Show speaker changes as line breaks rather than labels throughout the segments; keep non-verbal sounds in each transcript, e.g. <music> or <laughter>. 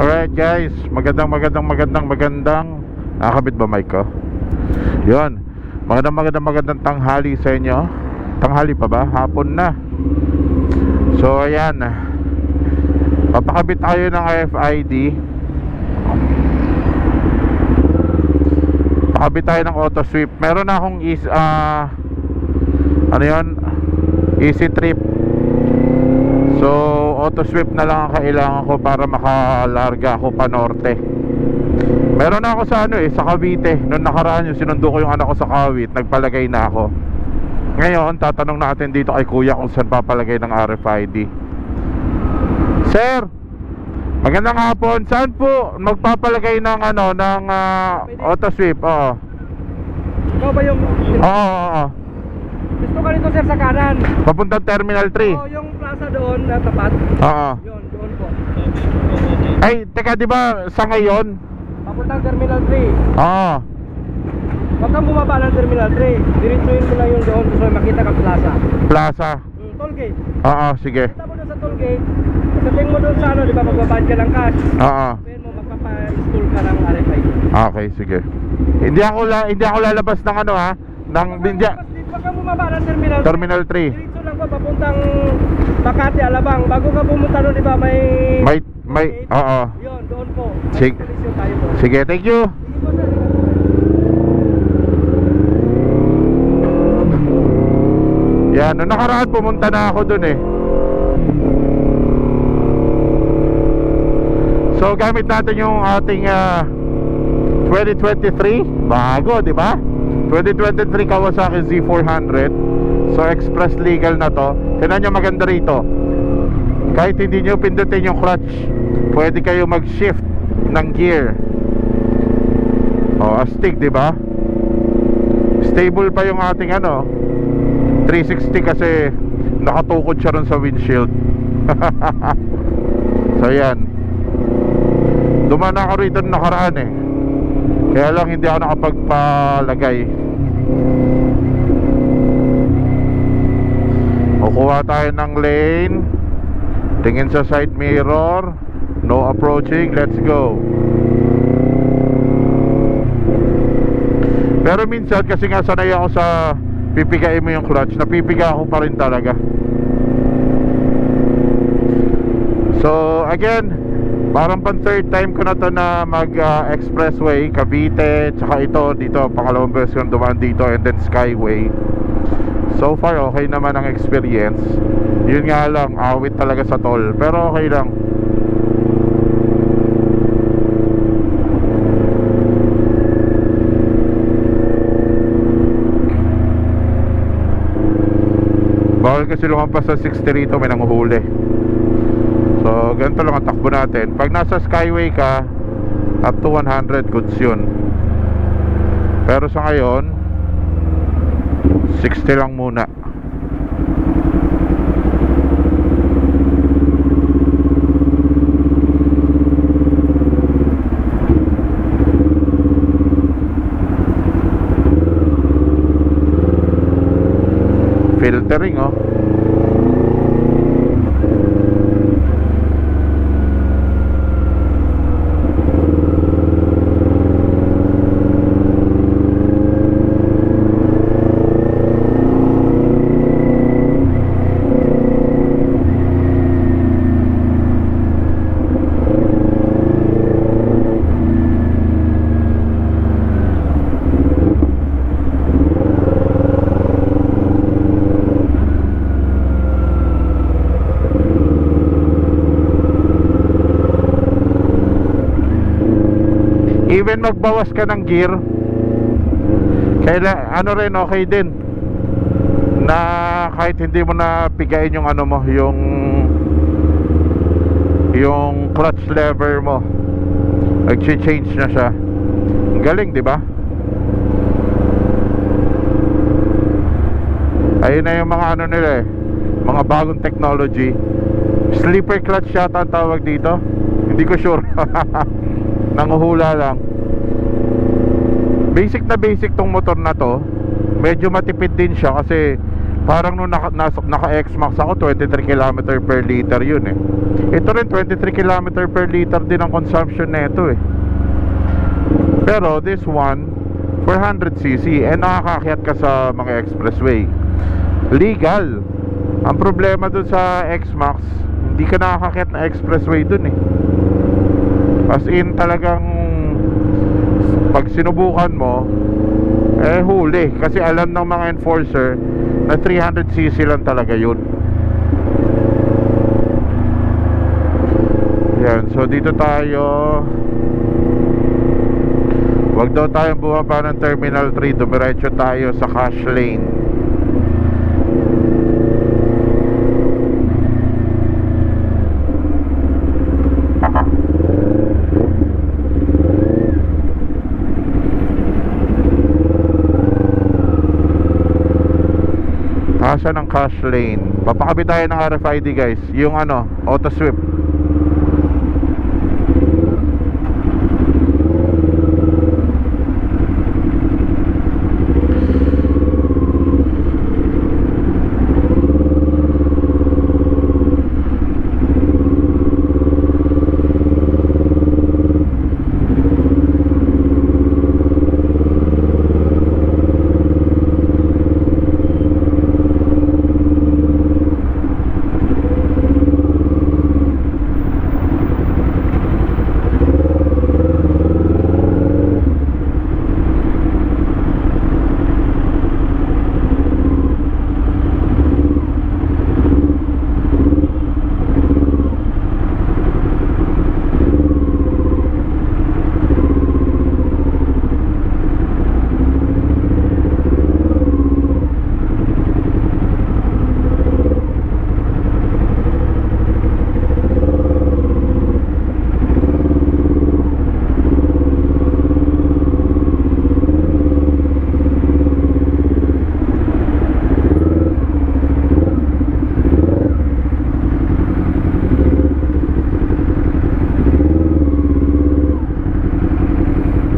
Alright guys, magandang magandang magandang magandang. Nakakabit ba mic ko? Yun. Magandang magandang magandang tanghali sa inyo. Tanghali pa ba? Hapon na. So ayan. Papakabit tayo ng RFID Pakabit tayo ng auto sweep. Meron na akong is ah Ano yun? Easy trip. So, auto sweep na lang ang kailangan ko para makalarga ako pa norte. Meron ako sa ano eh, sa Cavite. Noong nakaraan yung sinundo ko yung anak ko sa Kawit, nagpalagay na ako. Ngayon, tatanong natin dito kay Kuya kung saan papalagay ng RFID. Sir, magandang hapon. Saan po magpapalagay ng ano, ng ah, auto sweep? Oo.
Ikaw ba yung...
Oo, oo, oo.
Gusto ka nito sir sa kanan.
Papuntang Terminal 3.
Oo, yung plaza doon na tapat.
Oo.
Yun, doon po.
Ay, teka, di ba sa ngayon?
Papuntang Terminal 3.
Oo.
Huwag kang bumaba ng Terminal 3. Diretsuin mo lang yung doon mo makita ka plaza.
Plaza.
Hmm, toll gate.
Oo, sige.
Kita mo doon sa toll gate. Pagdating mo doon sa ano, di ba magbabayad ka ng cash.
Oo.
Sabihin mo magpapa-install ka ng RFID.
Okay, sige. Hindi ako la, hindi ako lalabas ng ano ha, ng hindi,
Kang bumaba ng Terminal 3.
Terminal 3.
Diretso lang po papuntang Makati, Alabang. Bago ka pumunta doon, di ba may...
May may
toll gate?
oo.
Yun, doon po. May
Sig-
installation tayo po.
Sige, thank you.
Sige po sir.
Yan, nung nakaraan pumunta na ako dun eh. So gamit natin yung ating ah, 2023 bago, di ba? 2023 Kawasaki Z400. So express legal na to. Tingnan nyo maganda rito. Kahit hindi nyo pindutin yung clutch, pwede kayo mag-shift ng gear. Oh, astig, ba? Stable pa yung ating ano, 360 kasi nakatukod siya ron sa windshield. <laughs> so yan. Dumaan ako rito nakaraan eh. Kaya lang hindi ako nakapagpalagay. Kukuha tayo ng lane. Tingin sa side mirror. No approaching. Let's go. Pero minsan kasi nga sanay ako sa pipigain mo yung clutch, napipiga ako pa rin talaga. So again, parang pang third time ko na to na mag ah, expressway, Cavite, tsaka ito dito, pangalawang beses ko dumaan dito and then Skyway. So far okay naman ang experience. Yun nga lang, awit talaga sa toll, pero okay lang. Bawal kasi lumampas sa 60 rito may nanguhuli So ganito lang ang takbo natin. Pag nasa skyway ka Up to 100 goods yun. Pero sa ngayon 60 lang muna Filtering oh Even magbawas ka ng gear. Kaila, ano rin okay din. Na kahit hindi mo na pigain yung ano mo Yung Yung clutch lever mo Nag-change na siya. Galing di ba? Ayun na yung mga ano nila eh Mga bagong technology. Sleeper clutch yata ang tawag dito. Hindi ko sure. <laughs> Nanguhula lang Basic na basic tong motor na to Medyo matipid din siya kasi
Parang nung naka, nasa, naka X-Max ako, 23 km per liter yun eh. Ito rin, 23 km per liter din ang consumption nito eh. Pero this one, 400cc, eh nakakakyat ka sa mga expressway. Legal. Ang problema dun sa X-Max, hindi ka nakakakyat na expressway dun eh. As in talagang pag sinubukan mo, eh huli. Kasi alam ng mga enforcer na 300cc lang talaga yun. Yan, so dito tayo. Wag daw tayong bumaba ng Terminal 3, dumiretso tayo sa Cash Lane. Asa ng Cash Lane. Papakabit tayo ng RFID guys. Yung ano, auto sweep.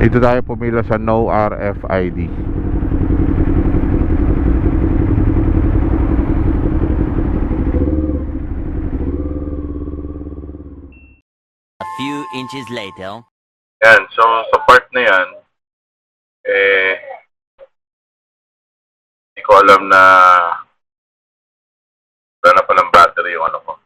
Dito tayo pumila sa no RFID.
A few inches later.
Yan, so sa part na yan, eh, hindi ko alam na wala na palang battery yung ano ko.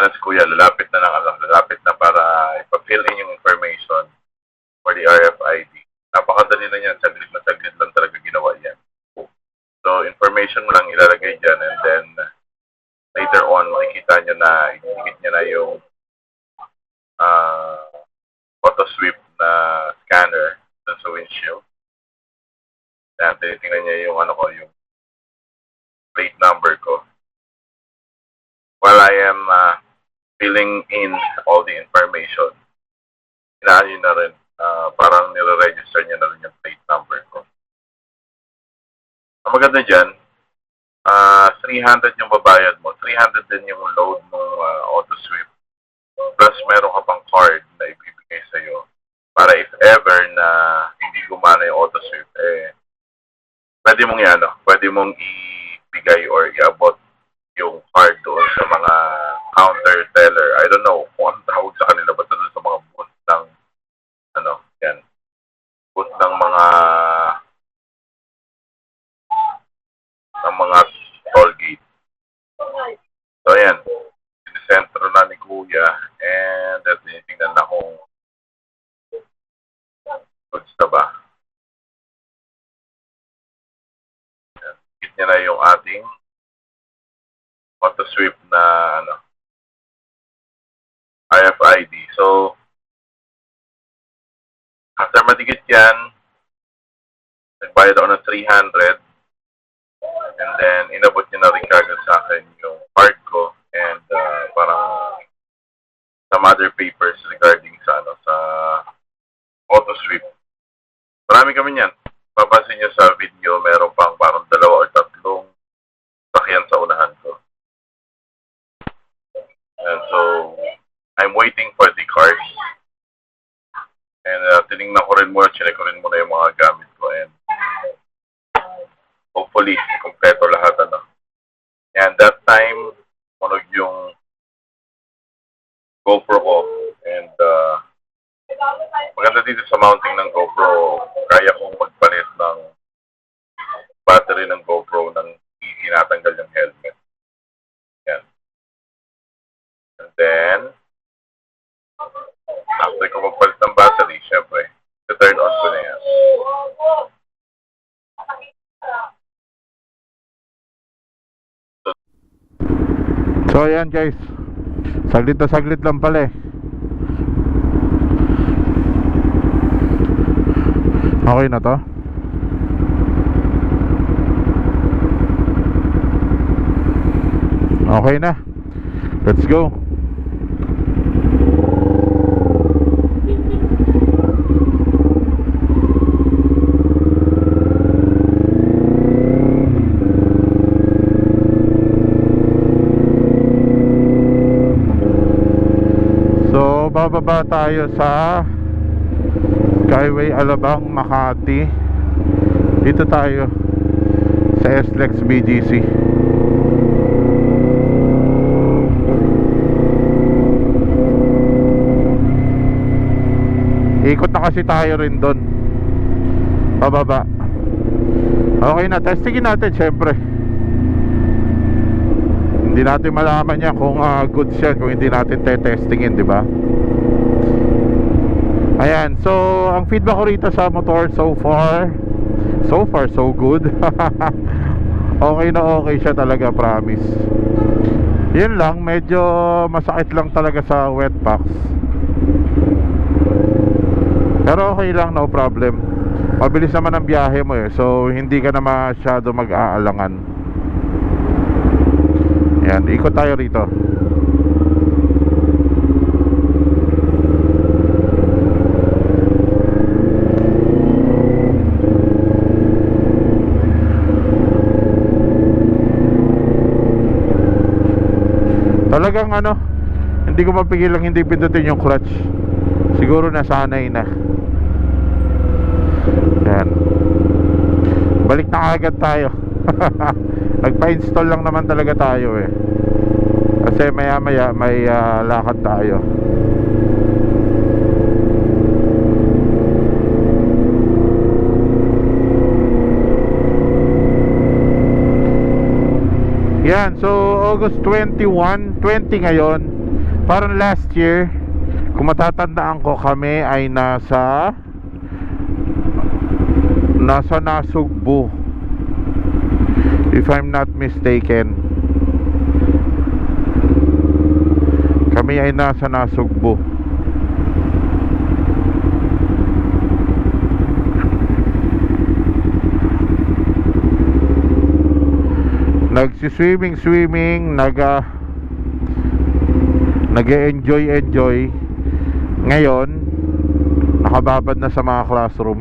Yan na si Kuya, lalapit na lang, lalapit na para ipa-fill in yung information for the RFID. Napakadali na yan, saglit na saglit lang talaga ginawa yan. So, information mo lang ilalagay dyan and then later on, makikita nyo na, ididikit nyo na yung ah auto sweep na scanner dun sa windshield. Yan, tinitingnan niya yung ano ko, yung plate number ko. While I am uh, filling in all the information, inaan niyo na rin, uh, parang nire-register niya na rin yung plate number ko. Ang maganda dyan, uh, 300 yung babayad mo, 300 din yung load ng uh, auto sweep. Plus, meron ka pang card na ibibigay sa'yo para if ever na hindi gumana yung auto sweep, eh, pwede mong yan, no? pwede mong ibigay or iabot yung card doon sa mga counter teller. I don't know kung anong tawag sa kanila, basta doon sa mga booth ng, ano, yan, booth ng mga, ng mga toll gate. So, ayan sentro na ni Kuya and at tinitingnan na kung goods na ba. Hit niya na yung ating auto sweep na ano RFID. So yan nagbayad ako ng 300 and then inabot niya na rin kagad sa akin yung card ko and uh, parang some other papers regarding sa ano sa auto sweep. Marami kami niyan. Papansin niyo sa video, meron pang parang dalawa or tatlong sakyan sa unahan ko. And so, I'm waiting for the cars. And uh, tinignan ko rin muna, chinek ko rin muna yung mga gamit ko and hopefully,
kompleto lahat ano. And that time, tunog yung GoPro ko. And uh, maganda dito sa mounting ng GoPro, kaya kong magpalit ng battery ng GoPro nang tinatanggal yung helmet. Yan. And then, after ko magpalit syempre, turn on ko na yan. So ayan guys. Saglit na saglit lang pala eh. Okay na to? Okay na. Let's go So, bababa tayo sa Skyway Alabang, Makati. Dito tayo sa SLEX BGC. Ikot na kasi tayo rin doon. Bababa. Okay na, testingin natin syempre. Hindi natin malaman yan kung ah, goods yan kung hindi natin te-testingin, di ba? Ayan, so ang feedback ko rito sa motor so far, so far so good. <laughs> okay na okay siya talaga, promise. Yun lang, medyo masakit lang talaga sa wet packs. Pero okay lang, no problem. Mabilis naman ang biyahe mo eh, so hindi ka na masyado mag-aalangan. Yan, ikot tayo rito. Talagang ano, hindi ko mapigilang hindi pindutin yung clutch. Siguro nasanay na. Yan. Balik na agad tayo. <laughs> Nagpa-install lang naman talaga tayo eh. Kasi maya maya may ah, lakad tayo. Yan, so August 21, 20 ngayon. Parang last year, kung matatandaan ko kami ay nasa nasa Nasugbu. If I'm not mistaken. Kami ay nasa Nasugbu. Nagsi-swimming swimming, naga nag-enjoy enjoy. Ngayon, nakababad na sa mga classroom.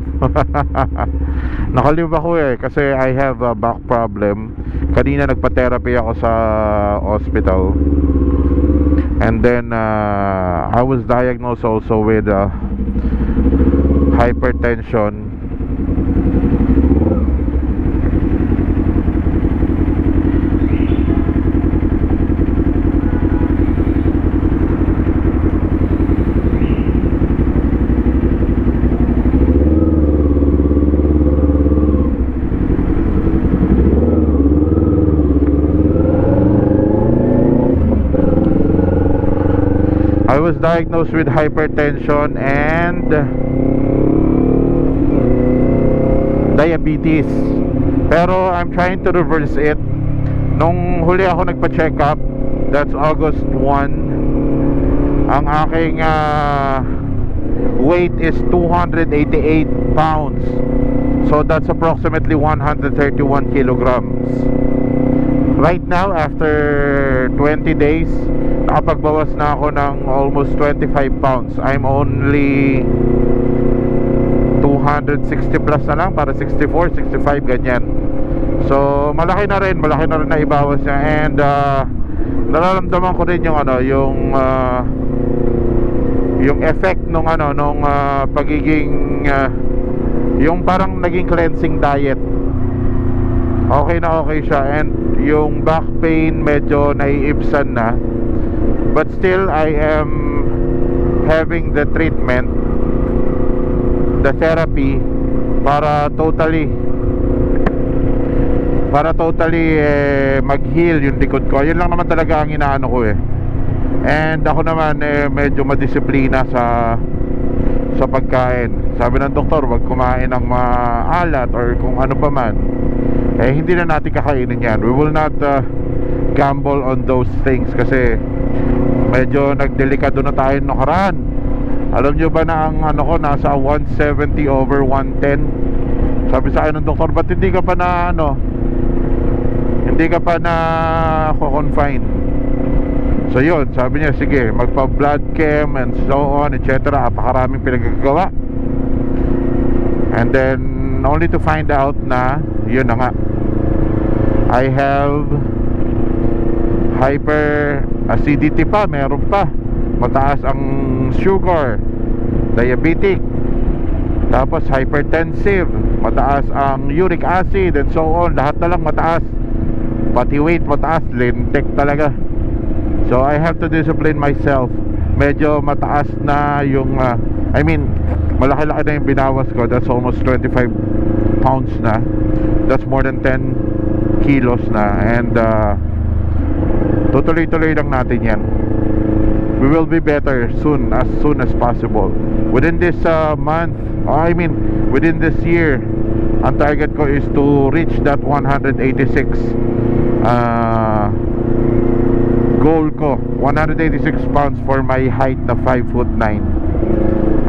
<laughs> Nakalib ako eh kasi I have a back problem. Kanina nagpa-therapy ako sa hospital. And then uh, I was diagnosed also with uh, hypertension. I was diagnosed with hypertension and diabetes. Pero I'm trying to reverse it. Nung huli ako nagpa-check up, that's August 1. Ang aking ah, weight is 288 pounds. So that's approximately 131 kilograms. Right now, after 20 days, nakapagbawas na ako ng almost 25 pounds. I'm only 260 plus na lang para 64, 65 ganyan. So, malaki na rin, malaki na rin na ibawas niya and uh, nararamdaman ko rin yung ano, yung uh, yung effect nung ano, nung uh, pagiging uh, yung parang naging cleansing diet okay na okay siya and yung back pain medyo naiibsan na but still I am having the treatment the therapy para totally para totally eh, mag-heal yung likod ko. Yun lang naman talaga ang inaano ko eh. And ako naman eh, medyo madisiplina sa sa pagkain. Sabi ng doktor wag kumain ng maalat or kung ano pa man. Eh hindi na natin kakainin yan. We will not uh, gamble on those things kasi medyo nagdelikado na tayo nakaraan. Alam nyo ba na ang ano ko nasa 170 over 110 sabi sa akin ng doktor ba't hindi ka pa na ano? Hindi ka pa na confine so yun. Sabi niya sige magpa blood chem and so on etc apakaraming pinagagawa and then only to find out na yun na nga I have hyper acidity pa meron pa. Mataas ang sugar diabetic tapos hypertensive mataas ang uric acid and so on. Lahat na lang mataas. Pati weight mataas lintik talaga. So I have to discipline myself. Medyo mataas na yung uh, I mean malaki-laki na yung binawas ko. That's almost 25 pounds na. That's more than 10 kilos na. And uh, tutuloy-tuloy lang natin yan. We will be better soon as soon as possible. Within this uh, month oh, I mean within this year ang target ko is to reach that 186 uh, goal ko. 186 pounds for my height na 5 foot 9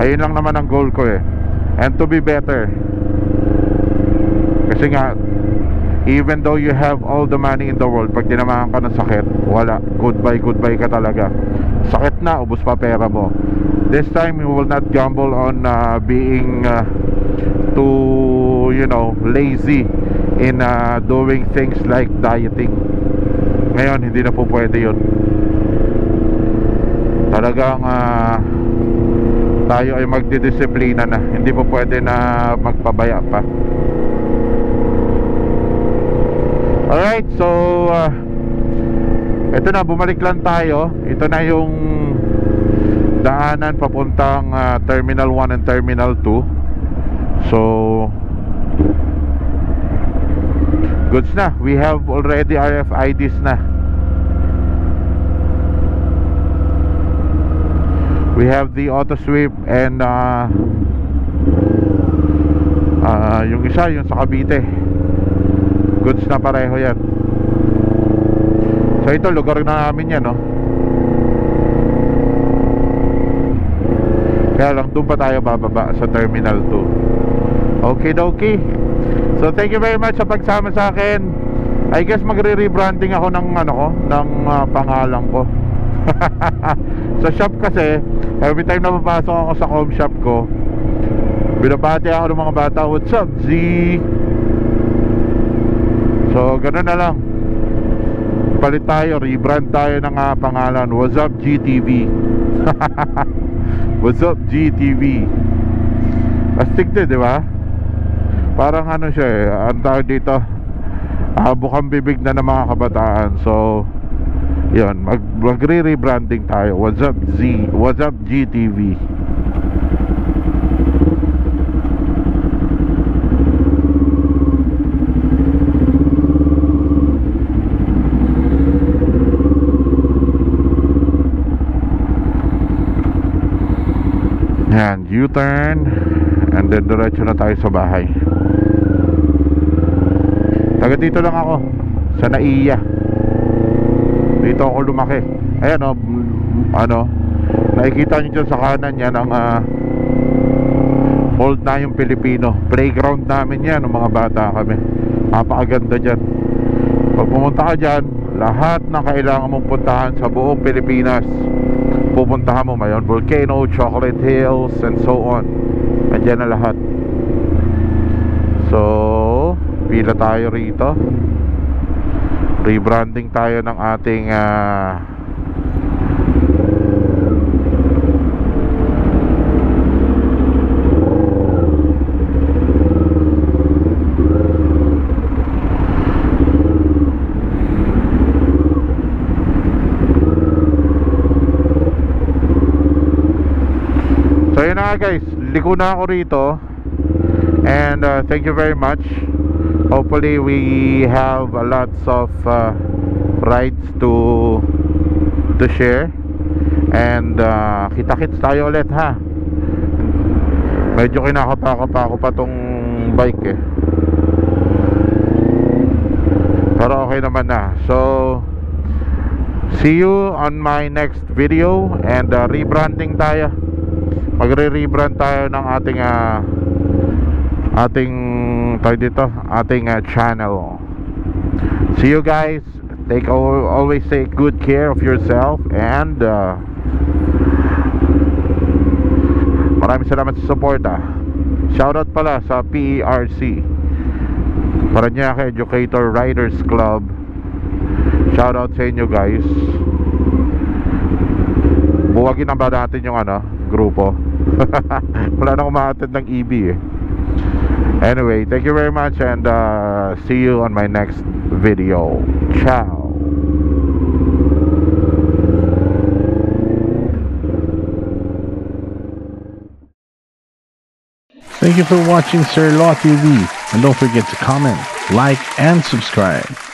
ayun lang naman ang goal ko eh. And to be better. Kasi nga even though you have all the money in the world pag tinamahan ka ng sakit wala. Goodbye goodbye ka talaga. Sakit na ubos pa pera mo. This time we will not gamble on uh, being uh, too you know lazy in uh, doing things like dieting. Ngayon hindi na po pwede yun. Talagang uh, tayo ay magdidisiplina na. Hindi po pwede na magpabaya pa Alright, so uh, ito na, bumalik lang tayo. Ito na yung daanan papuntang uh, Terminal 1 and Terminal 2. So goods na. We have already RFIDs na. We have the auto sweep and uh, uh, yung isa, yung sa Cavite goods na pareho yan. So ito lugar na namin yan no? Kaya lang doon pa tayo bababa sa terminal 2 okay okay so thank you very much sa pagsama sa akin. I guess magre-rebranding ako ng ano ko ng uh, pangalan ko. <laughs> Sa shop kasi every time na papasok ako sa home shop ko binabati ako ng mga bata what's up Z So, ganun na lang. Palit tayo, rebrand tayo ng uh, pangalan. What's up GTV? <laughs> What's up GTV? Astig to, di ba? Parang ano siya eh, ang tawag dito, uh, bukang bibig na ng mga kabataan. So, yun, mag, magre-rebranding tayo. What's up Z? What's up GTV? Yan, U-turn and then diretso na tayo sa bahay. Taga dito lang ako sa Naiya. Dito ako lumaki. Ayan oh, ano, nakikita niyo dyan sa kanan yan ang uh, old na yung Pilipino. Playground namin yan ng mga bata kami. Napakaganda dyan. Pag pumunta ka dyan, lahat ng kailangan mong puntahan sa buong Pilipinas pupuntahan mo mayon volcano, chocolate hills and so on. Andyan na lahat. So pila tayo rito. Rebranding tayo ng ating ah, guys, liko na ako rito. And uh, thank you very much. Hopefully we have a lots of uh, rides to to share. And uh, kita-kits tayo ulit ha. Medyo kinakapa-kapa ako pa tong bike eh. Pero okay naman na. So, see you on my next video and uh, rebranding tayo. Magre-rebrand tayo ng ating uh, ating tayo dito, ating uh, channel. See you guys. Take al- always take good care of yourself and uh, maraming salamat sa suporta. Shoutout pala sa PERC. Paranaque Educator Riders Club. Shoutout sa inyo guys. Buwagin na ba natin yung ano, grupo? <laughs> Wala na umaatid ng EB eh. Anyway, thank you very much and uh, see you on my next video. Ciao.
Thank you for watching Sir Law TV and don't forget to comment, like, and subscribe.